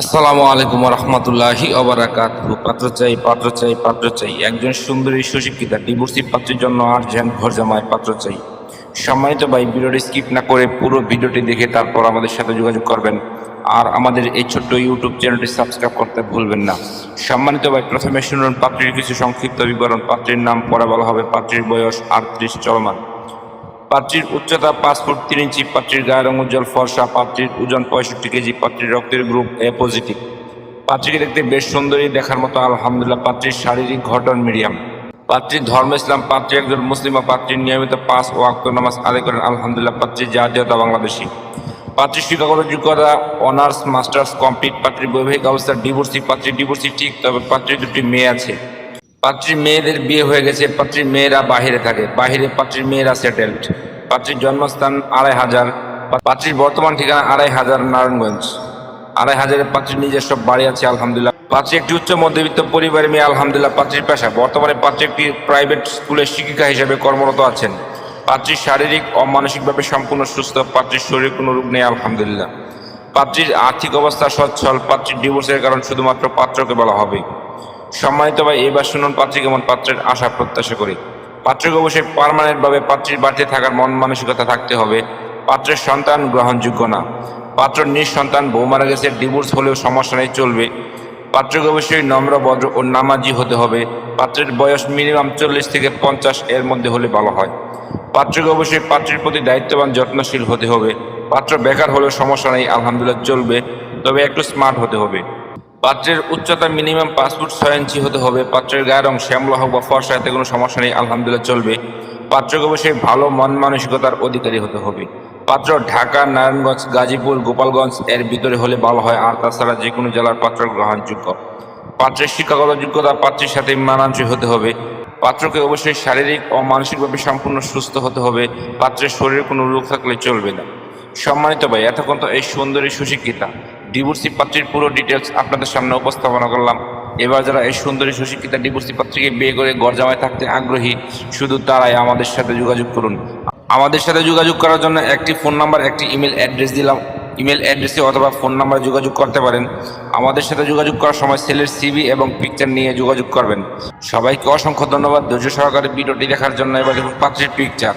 আসসালামু আলাইকুম রহমতুল্লাহি অবরাকাত পাত্র চাই পাত্র চাই পাত্র চাই। একজন সুন্দরী সুশিক্ষিতা ডিভোর্সি পাত্রের জন্য আর যেন ঘর জামায় পাত্র চাই। সম্মানিত ভাই, ভিডিওটি স্কিপ না করে পুরো ভিডিওটি দেখে তারপর আমাদের সাথে যোগাযোগ করবেন। আর আমাদের এই ছোট্ট ইউটিউব চ্যানেলটি সাবস্ক্রাইব করতে ভুলবেন না। সম্মানিত ভাই, প্রথমে শুনুন পাত্রীর কিছু সংক্ষিপ্ত বিবরণ। পাত্রীর নাম পরে বলা হবে, পাত্রীর বয়স আটত্রিশ, চলমান। পাত্রীর উচ্চতা পাঁচ ফুট তিন ইঞ্চি, পাত্রীর গায়ের রং উজ্জ্বল, ফর্সা, পাত্রীর ওজন পঁয়ষট্টি কেজি, পাত্রীর রক্তের গ্রুপ এ পজিটিভ। পাত্রীকে দেখতে বেশ সুন্দরী দেখার মতো, আলহামদুলিল্লাহ, পাত্রীর শারীরিক ঘটন মিডিয়াম। পাত্রীর ধর্ম ইসলাম, পাত্রী একজন মুসলিম পাত্রীর নিয়মিত পাঁচ ও আক্ত নামাজ আদায় করেন, আলহামদুলিল্লাহ পাত্রীর জাতীয়তা বাংলাদেশি। পাত্রীর শিক্ষাগত যোগ্যতা অনার্স, মাস্টার্স কমপ্লিট, পাত্রীর বৈবাহিক অবস্থা ডিভোর্সি, পাত্রী ডিভোর্সি ঠিক, তবে পাত্রীর দুটি মেয়ে আছে। পাত্রীর মেয়েদের বিয়ে হয়ে গেছে, পাত্রীর মেয়েরা বাহিরে থাকে বাহিরে পাত্রীর মেয়েরা সেটেলড। পাত্রীর জন্মস্থান আড়াই হাজার, পাত্রীর বর্তমান ঠিকানা আড়াই হাজার নারায়ণগঞ্জ। আড়াই হাজারের পাত্রীর নিজস্ব বাড়ি আছে, আলহামদুলিল্লাহ। পাত্রী একটি উচ্চ মধ্যবিত্ত পরিবারের মেয়ে, আলহামদুলিল্লাহ, পাত্রীর পেশা। বর্তমানে পাত্রী একটি প্রাইভেট স্কুলের শিক্ষিকা হিসেবে কর্মরত আছেন। পাত্রীর শারীরিক ও মানসিকভাবে সম্পূর্ণ সুস্থ, পাত্রীর শরীরে কোনো রোগ নেই, আলহামদুলিল্লাহ। পাত্রীর আর্থিক অবস্থা সচ্ছল, পাত্রীর ডিভোর্সের কারণ শুধুমাত্র পাত্রকে বলা হবে সম্মানিত ভাই, এবার শুনুন পাত্রী কেমন পাত্রের আশা প্রত্যাশা করি। পাত্রকে অবশ্যই পারমানেন্ট ভাবে পাত্রীর বাড়িতে থাকার মন মানসিকতা থাকতে হবে। পাত্রের সন্তান গ্রহণযোগ্য না। পাত্র নিঃসন্তান বউ মারা গেছে ডিভোর্স হলেও সমস্যা নেই, চলবে। পাত্রকে অবশ্যই নম্র, ভদ্র ও নামাজি হতে হবে। পাত্রের বয়স মিনিমাম চল্লিশ থেকে পঞ্চাশ, এর মধ্যে হলে ভালো হয়। পাত্রকে অবশ্যই পাত্রের প্রতি দায়িত্ববান, যত্নশীল হতে হবে। পাত্র বেকার হলেও সমস্যা নেই, আলহামদুলিল্লাহ চলবে। তবে একটু স্মার্ট হতে হবে। পাত্রের উচ্চতা মিনিমাম পাঁচ ফুট ছয় ইঞ্চি হতে হবে। পাত্রের গায়ের রং শ্যামলা হোক বা ফর্সা, এতে কোনো সমস্যা নেই, আলহামদুলিল্লাহ চলবে। পাত্রকে অবশ্যই ভালো মন মানসিকতার অধিকারী হতে হবে। পাত্র ঢাকা, নারায়ণগঞ্জ, গাজীপুর, গোপালগঞ্জ, এর ভিতরে হলে ভালো হয়, আর তাছাড়া যে কোনো জেলার পাত্র গ্রহণযোগ্য। পাত্রের শিক্ষাগত যোগ্যতা পাত্রের সাথে মানানসই হতে হবে। পাত্রকে অবশ্যই শারীরিক ও মানসিকভাবে সম্পূর্ণ সুস্থ হতে হবে। পাত্রের শরীরে কোনো রোগ থাকলে চলবে না। সম্মানিত ভাই, এতক্ষণ তো এই সুন্দরী সুশিক্ষিতা। ডিভোর্সি পাত্রীর পুরো ডিটেলস আপনাদের সামনে উপস্থাপনা করলাম। এবার যারা এই সুন্দরী সুশিক্ষিতা ডিভোর্সি পাত্রীকে বিয়ে করে গরজামায় থাকতে আগ্রহী, শুধু তারাই আমাদের সাথে যোগাযোগ করুন। আমাদের সাথে যোগাযোগ করার জন্য একটি ফোন নাম্বার একটি ইমেল অ্যাড্রেস দিলাম। ইমেল অ্যাড্রেসে অথবা ফোন নাম্বারে যোগাযোগ করতে পারেন। আমাদের সাথে যোগাযোগ করার সময় সেলের সিভি এবং পিকচার নিয়ে যোগাযোগ করবেন। সবাইকে অসংখ্য ধন্যবাদ। ধৈর্য সহকারে ভিডিওটি দেখার জন্য এবার দেখুন পাত্রীর পিকচার